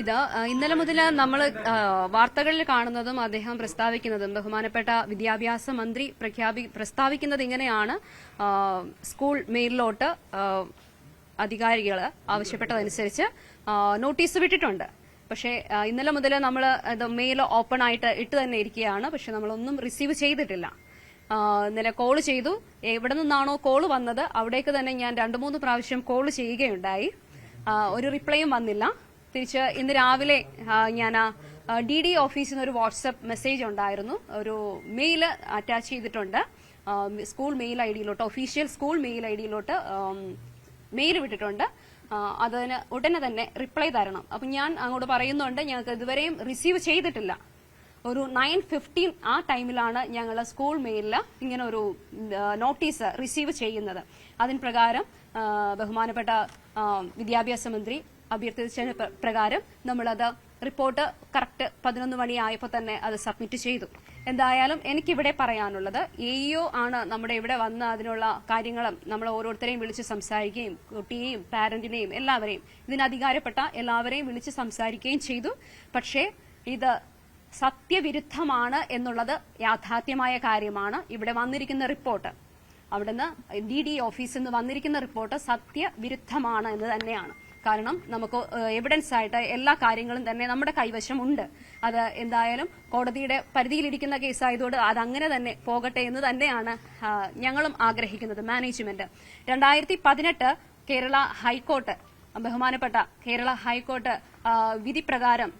ഇത് ഇന്നലെ മുതൽ നമ്മൾ വാർത്തകളിൽ കാണുന്നതും അദ്ദേഹം പ്രസ്താവിക്കുന്നതും ബഹുമാനപ്പെട്ട വിദ്യാഭ്യാസ മന്ത്രി പ്രഖ്യാപി പ്രസ്താവിക്കുന്നത് ഇങ്ങനെയാണ്. സ്കൂൾ മെയിലിലോട്ട് അധികാരികൾ ആവശ്യപ്പെട്ടതനുസരിച്ച് നോട്ടീസ് വിട്ടിട്ടുണ്ട്. പക്ഷേ ഇന്നലെ മുതൽ നമ്മൾ മെയിൽ ഓപ്പൺ ആയിട്ട് ഇട്ട് തന്നെ ഇരിക്കുകയാണ്. പക്ഷെ നമ്മളൊന്നും റിസീവ് ചെയ്തിട്ടില്ല. ഇന്നലെ കോൾ ചെയ്തു. എവിടെ നിന്നാണോ കോൾ വന്നത് അവിടേക്ക് തന്നെ ഞാൻ രണ്ടു മൂന്ന് പ്രാവശ്യം കോൾ ചെയ്യുകയുണ്ടായി. ഒരു റിപ്ലൈയും വന്നില്ല. തിരിച്ച് ഇന്ന് രാവിലെ ഞാൻ ഡി ഡി ഓഫീസിൽ നിന്ന് ഒരു വാട്സപ്പ് മെസ്സേജ് ഉണ്ടായിരുന്നു. ഒരു മെയിൽ അറ്റാച്ച് ചെയ്തിട്ടുണ്ട്. സ്കൂൾ മെയിൽ ഐ ഡിയിലോട്ട് ഒഫീഷ്യൽ സ്കൂൾ മെയിൽ ഐ ഡിയിലോട്ട് മെയിൽ വിട്ടിട്ടുണ്ട്. അതിന് ഉടനെ തന്നെ റിപ്ലൈ തരണം. അപ്പം ഞാൻ അങ്ങോട്ട് പറയുന്നുണ്ട് ഞങ്ങൾക്ക് ഇതുവരെയും റിസീവ് ചെയ്തിട്ടില്ല. ഒരു നയൻ ഫിഫ്റ്റീൻ ആ ടൈമിലാണ് ഞങ്ങൾ സ്കൂൾ മെയിലിൽ ഇങ്ങനെ ഒരു നോട്ടീസ് റിസീവ് ചെയ്യുന്നത്. അതിന് പ്രകാരം ബഹുമാനപ്പെട്ട വിദ്യാഭ്യാസ മന്ത്രി അഭ്യർത്ഥിച്ചതിന് പ്ര- പ്രകാരം നമ്മളത് റിപ്പോർട്ട് കറക്റ്റ് പതിനൊന്ന് മണിയായപ്പോൾ തന്നെ അത് സബ്മിറ്റ് ചെയ്തു. എന്തായാലും എനിക്കിവിടെ പറയാനുള്ളത് എഇഒ ആണ് നമ്മുടെ ഇവിടെ വന്ന് അതിനുള്ള കാര്യങ്ങളും നമ്മൾ ഓരോരുത്തരെയും വിളിച്ച് സംസാരിക്കുകയും കുട്ടിയെയും പാരന്റിനെയും എല്ലാവരെയും ഇതിനധികാരപ്പെട്ട എല്ലാവരെയും വിളിച്ച് സംസാരിക്കുകയും ചെയ്തു. പക്ഷേ ഇത് സത്യവിരുദ്ധമാണ് എന്നുള്ളത് യാഥാർത്ഥ്യമായ കാര്യമാണ്. ഇവിടെ വന്നിരിക്കുന്ന റിപ്പോർട്ട്. അവിടുന്ന് ഡി ഡി ഓഫീസിൽ നിന്ന് വന്നിരിക്കുന്ന റിപ്പോർട്ട് സത്യവിരുദ്ധമാണ് എന്ന് തന്നെയാണ്. കാരണം നമുക്ക് എവിഡൻസ് ആയിട്ട് എല്ലാ കാര്യങ്ങളും തന്നെ നമ്മുടെ കൈവശം ഉണ്ട്. അത് എന്തായാലും കോടതിയുടെ പരിധിയിലിരിക്കുന്ന കേസായതുകൊണ്ട് അത് അങ്ങനെ തന്നെ പോകട്ടെ എന്ന് തന്നെയാണ് ഞങ്ങളും ആഗ്രഹിക്കുന്നത് മാനേജ്മെന്റ് രണ്ടായിരത്തി പതിനെട്ട് കേരള ഹൈക്കോർട്ട് ബഹുമാനപ്പെട്ട കേരള ഹൈക്കോർട്ട് വിധി പ്രകാരം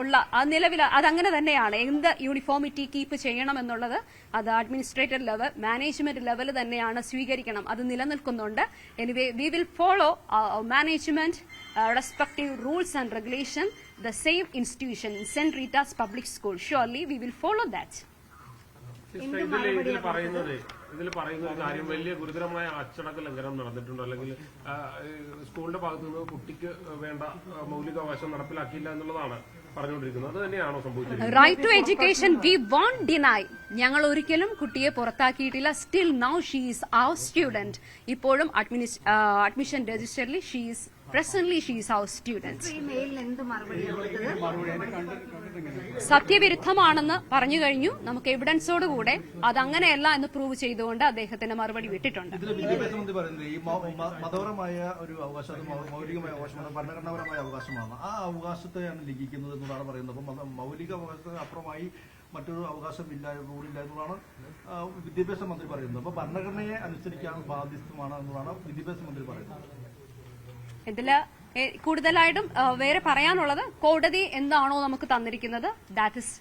ഉള്ള ആ നിലവിൽ അതങ്ങനെ തന്നെയാണ്. എന്ത് യൂണിഫോമിറ്റി കീപ്പ് ചെയ്യണം എന്നുള്ളത് അത് അഡ്മിനിസ്ട്രേറ്റർ ലെവൽ മാനേജ്മെന്റ് ലെവൽ തന്നെയാണ് സ്വീകരിക്കണം. അത് നിലനിൽക്കുന്നുണ്ട്. Anyway we will follow management respective rules and regulation the same institution Saint Rita's public school surely we will follow that ഇതിൽ പറയുന്നത് ഇതിൽ പറയുന്ന ഒരു കാര്യം വലിയ ഗുരുതരമായ അച്ചടക്ക ലംഘനം നടന്നിട്ടുണ്ടോ. അല്ലെങ്കിൽ സ്കൂളിന്റെ ഭാഗത്തു നിന്ന് കുട്ടിക്ക് വേണ്ട മൗലികാവകാശം നടപ്പിലാക്കിയില്ല എന്നുള്ളതാണ് പറഞ്ഞുകൊണ്ടിരിക്കുന്നത്. അത് തന്നെയാണോ സംഭവിച്ചത് right to education we won't deny ഞങ്ങൾ ഒരിക്കലും കുട്ടിയെ പുറത്താക്കിയിട്ടില്ല. Still now she's our student ഇപ്പോഴും അഡ്മിഷൻ രജിസ്റ്ററിൽ ഷീസ് പ്രസന്റ്ലി ഷീസ് ഹൗസ് കൊടുത്തത്? സത്യവിരുദ്ധമാണെന്ന് പറഞ്ഞു കഴിഞ്ഞു. നമുക്ക് എവിഡൻസോടുകൂടെ അങ്ങനെയല്ല എന്ന് പ്രൂവ് ചെയ്തുകൊണ്ട് അദ്ദേഹത്തിന് മറുപടി വിട്ടിട്ടുണ്ട്. മതപരമായ ഒരു അവകാശം അത് മൗലികമായ അവകാശമാണ് ഭരണഘടനാപരമായ അവകാശമാണ്. ആ അവകാശത്തെയാണ് ലംഘിക്കുന്നത് എന്നതാണ് പറയുന്നത്. അപ്പം മൗലിക അവകാശത്തിന് അപ്പുറമായി മറ്റൊരു അവകാശമില്ല റൂളില്ല എന്നുള്ളതാണ് വിദ്യാഭ്യാസ മന്ത്രി പറയുന്നത്. അപ്പൊ ഭരണഘടനയെ അനുസരിക്കാൻ ബാധ്യസ്ഥമാണ് എന്നതാണ് വിദ്യാഭ്യാസ മന്ത്രി പറയുന്നത്. ഇതിൽ കൂടുതലായിട്ടും വേറെ പറയാനുള്ളത് കോടതി എന്താണോ നമുക്ക് തന്നിരിക്കുന്നത്. ദാറ്റ് ഇസ്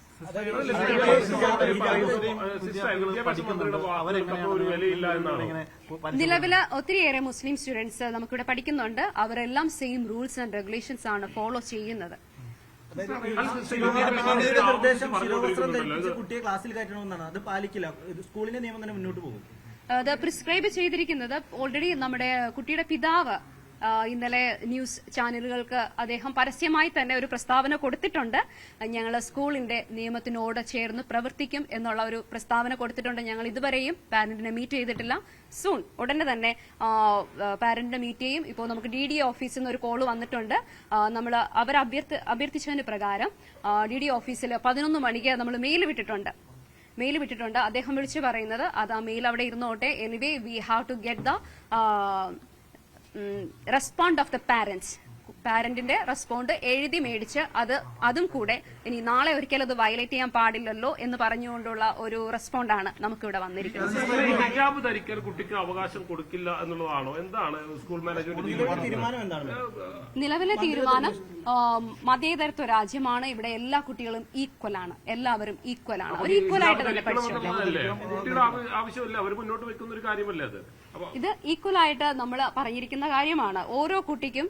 നിലവിൽ ഒത്തിരിയേറെ മുസ്ലിം സ്റ്റുഡൻസ് നമുക്കിവിടെ പഠിക്കുന്നുണ്ട്. അവരെല്ലാം സെയിം റൂൾസ് ആൻഡ് റെഗുലേഷൻസ് ആണ് ഫോളോ ചെയ്യുന്നത്. മന്ത്രിയുടെ നിർദ്ദേശം ശിരോവസ്ത്രം ധരിപ്പിച്ച് കുട്ടിയെ ക്ലാസ്സിൽ കയറ്റണമെന്നാണ്. അത് പാലിക്കില്ല. സ്കൂളിന്റെ നിയമം തന്നെ മുന്നോട്ട് പോകും. അത് പ്രിസ്ക്രൈബ് ചെയ്തിരിക്കുന്നത് ഓൾറെഡി നമ്മുടെ കുട്ടിയുടെ പിതാവ് ഇന്നലെ ന്യൂസ് ചാനലുകൾക്ക് അദ്ദേഹം പരസ്യമായി തന്നെ ഒരു പ്രസ്താവന കൊടുത്തിട്ടുണ്ട്. ഞങ്ങൾ സ്കൂളിന്റെ നിയമത്തിനോട് ചേർന്ന് പ്രവർത്തിക്കും എന്നുള്ള ഒരു പ്രസ്താവന കൊടുത്തിട്ടുണ്ട്. ഞങ്ങൾ ഇതുവരെയും പാരന്റിനെ മീറ്റ് ചെയ്തിട്ടില്ല. സൂൺ ഉടനെ തന്നെ പാരന്റിനെ മീറ്റ് ചെയ്യും. ഇപ്പോൾ നമുക്ക് ഡി ഡി ഓഫീസിൽ നിന്ന് ഒരു കോൾ വന്നിട്ടുണ്ട്. നമ്മൾ അവർ അഭ്യർത്ഥി അഭ്യർത്ഥിച്ചതിന് പ്രകാരം ഡി ഡി ഓഫീസിൽ പതിനൊന്ന് മണിക്ക് നമ്മൾ മെയിൽ വിട്ടിട്ടുണ്ട്. മെയിൽ വിട്ടിട്ടുണ്ട്. അദ്ദേഹം വിളിച്ചു പറയുന്നത് അത് ആ മെയിൽ അവിടെ ഇരുന്നോട്ടെ. Anyway we have to get the respond of the parents പാരന്റിന്റെ റെസ്പോണ്ട് എഴുതി മേടിച്ച് അത് അതും കൂടെ ഇനി നാളെ ഒരിക്കലും അത് വയലേറ്റ് ചെയ്യാൻ പാടില്ലല്ലോ എന്ന് പറഞ്ഞുകൊണ്ടുള്ള ഒരു റെസ്പോണ്ടാണ് നമുക്കിവിടെ വന്നിരിക്കുന്നത്. ഹിജാബ് കുട്ടിക്ക് അവകാശം കൊടുക്കില്ല എന്നുള്ളതാണോ? എന്താണ് സ്കൂൾ മാനേജ്മെന്റ് തീരുമാനം? എന്താണ്? നിലവിലെ തീരുമാനം മതേതരത്വ രാജ്യമാണ്. ഇവിടെ എല്ലാ കുട്ടികളും ഈക്വൽ ആണ്. എല്ലാവരും ഈക്വൽ ആണ്. ഒരു ഈക്വൽ ആയിട്ട് തന്നെ പഠിച്ചു ഇത് ഈക്വൽ ആയിട്ട് നമ്മൾ പറഞ്ഞിരിക്കുന്ന കാര്യമാണ്. ഓരോ കുട്ടിക്കും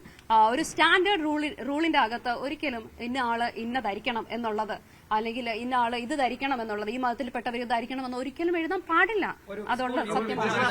ഒരു ഒരു സ്റ്റാൻഡേർഡ് റൂളി റൂളിന്റെ അകത്ത് ഒരിക്കലും ഇന്ന ആൾ ഇന്ന ധരിക്കണം എന്നുള്ളത് അല്ലെങ്കിൽ ഇന്ന ആൾ ഇത് ധരിക്കണം എന്നുള്ളത് ഈ മതത്തിൽപ്പെട്ടവർ ഇത് ധരിക്കണം എന്ന് ഒരിക്കലും എഴുതാൻ പാടില്ല. അതുള്ള സത്യമാണ്.